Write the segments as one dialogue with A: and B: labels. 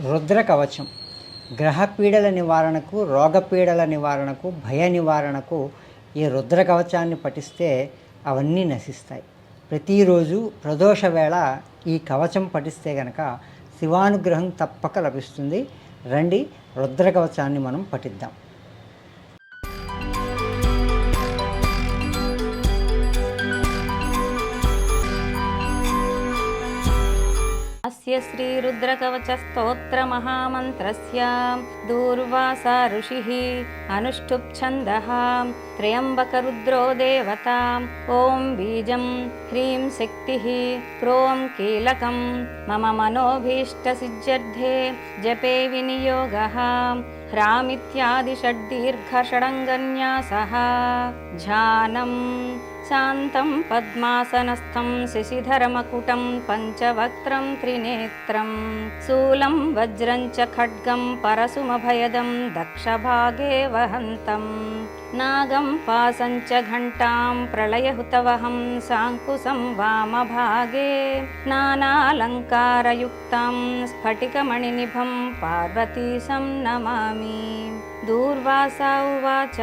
A: రుద్ర కవచం గ్రహపీడల నివారణకు రోగపీడల నివారణకు భయ నివారణకు ఈ రుద్ర కవచాన్ని పఠిస్తే అవన్నీ నశిస్తాయి. ప్రతిరోజు ప్రదోష వేళ ఈ కవచం పఠిస్తే గనక శివానుగ్రహం తప్పక లభిస్తుంది. రండి రుద్ర కవచాన్ని మనం పఠిద్దాం.
B: अस्य श्रीरुद्रकवचस्तोत्रमहामन्त्रस्य। दूर्वासा ऋषिः अनुष्ठुप्छन्दः त्र्यम्बकरुद्रो देवता ॐ बीजं ह्रीं शक्तिः। क्रों कीलकं। मम मनोभीष्टसिद्ध्यर्थे। जपे विनियोगः ह्रामित्यादिषड्दीर्घषडङ्गन्यासः ध्यानम् शान्तं पद्मासनस्थं शशिधरमकुटं पञ्चवक्त्रं त्रिनेत्रं शूलं वज्रं च खड्गं परशुमभयदं दक्षभागे वहन्तं नागं पासं च घण्टां प्रलयहुतवहं साङ्कुशं वामभागे नानालङ्कारयुक्तं स्फटिकमणिनिभं पार्वतीशं नमामि दूर्वासा उवाच।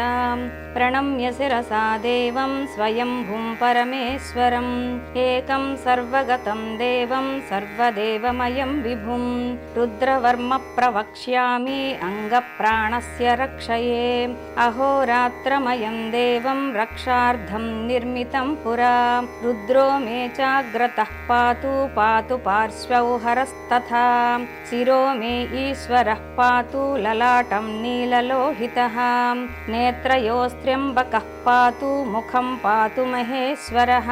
B: प्रणम्य शिरसा देवं स्वयंभुं परमेश्वरम् एकं सर्वगतं देवं सर्वदेवमयं विभुं। रुद्रवर्म प्रवक्ष्यामि अङ्गप्राणस्य रक्षये। अहोरात्रमयं देवं रक्षार्थं निर्मितं पुरा। रुद्रो मे चाग्रतः पातु पातु पार्श्वौ हरस्तथा। शिरो मे ईश्वरः पातु ललाटं नीललोहितः। नेत्रयोस्त्र्यम्बकः पातु मुखं पातु महेश्वरः।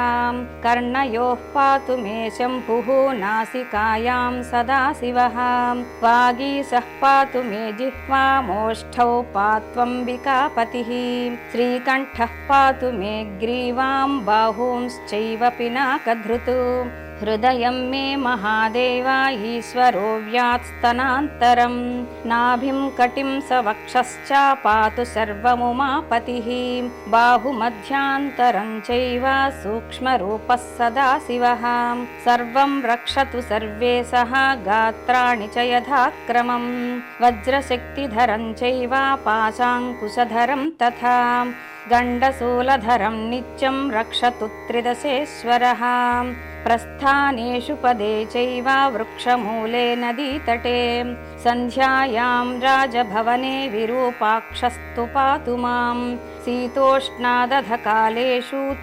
B: कर्णयोः पातु मे शम्भुः नासिकायां सदा शिवः। वागीशः पातु मे जिह्वामोष्ठौ पात्वम्बिकापतिः। श्रीकण्ठः पातु मे ग्रीवां बाहूंश्चैव पिनाकधृतु हृदयं मे महादेवा ईश्वरो व्यात्स्तनान्तरं नाभिं कटिं स वक्षश्च पातु सर्वमुमापतिः बाहुमध्यान्तरं चैव सूक्ष्मरूपः सदा शिवः। सर्वं रक्षतु सर्वेशः गात्राणि च यथाक्रमं वज्रशक्तिधरं चैव पाशाङ्कुशधरं तथा गण्डशूलधरं नित्यं रक्षतु त्रिदशेश्वरः। प्रस्थानेषु पदे चैव वृक्षमूले नदीतटे सन्ध्यायां राजभवने विरूपाक्षस्तु पातु मां शीतोष्णादधकालेषु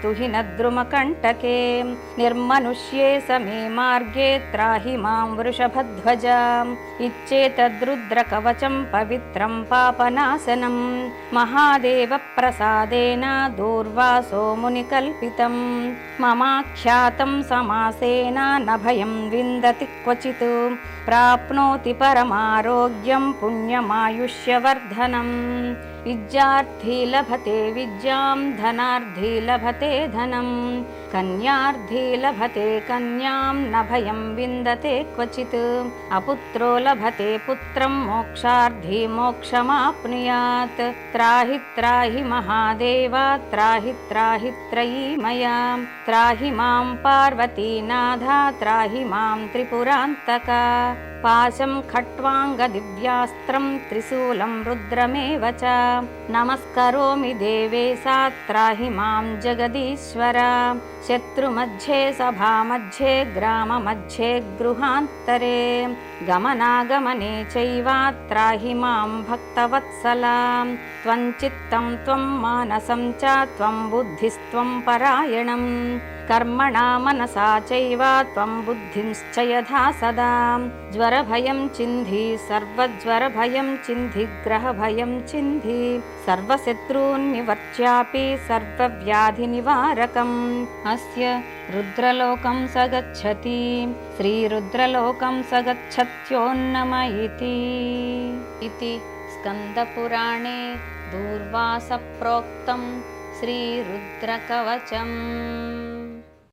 B: तुहिनद्रुमकण्टके निर्मनुष्ये समे मार्गे त्राहि मां वृषभध्वज। इच्चेतद्रुद्रकवचं पवित्रं पापनाशनं महादेवप्रसादेन दूर्वासो मुनिकल्पितं ममाख्यातं समासेन न भयं विन्दति क्वचित्। प्राप्नोति परमारोग्यं पुण्यमायुष्यवर्धनम्। विद्यार्थी लभते विद्यां धनार्थी लभते धनं कन्यार्थी लभते कन्यां न भयं विन्दते क्वचित्। अपुत्रो लभते पुत्रं मोक्षार्थी मोक्षमाप्नुयात्। त्राहि त्राहि महादेव त्राहि त्राहि त्रयी मया त्राहि मां पार्वतीनाथा त्राहि मां त्रिपुरान्तका। पाशं खट्वाङ्गदिव्यास्त्रं त्रिशूलं रुद्रमेव च। नमस्करोमि देवे सा त्राहि मां जगदीश्वर शत्रुमध्ये सभामध्ये ग्राममध्ये गृहान्तरे गमनागमने चैव त्राहि मां भक्तवत्सलां। त्वं चित्तं त्वं मानसं च त्वं बुद्धिस्त्वं परायणम् कर्मणा मनसा चैव त्वं बुद्धिंश्च यथा सदा। ज्वरभयं चिन्धि सर्वज्वरभयं चिन्धि ग्रहभयं चिन्धि। सर्वशत्रून्निवर्च्यापि सर्वव्याधिनिवारकम्। अस्य रुद्रलोकं स गच्छति। श्रीरुद्रलोकं स गच्छत्योन्नम इति स्कन्दपुराणे दूर्वासप्रोक्तं श्रीरुद्रकवचम्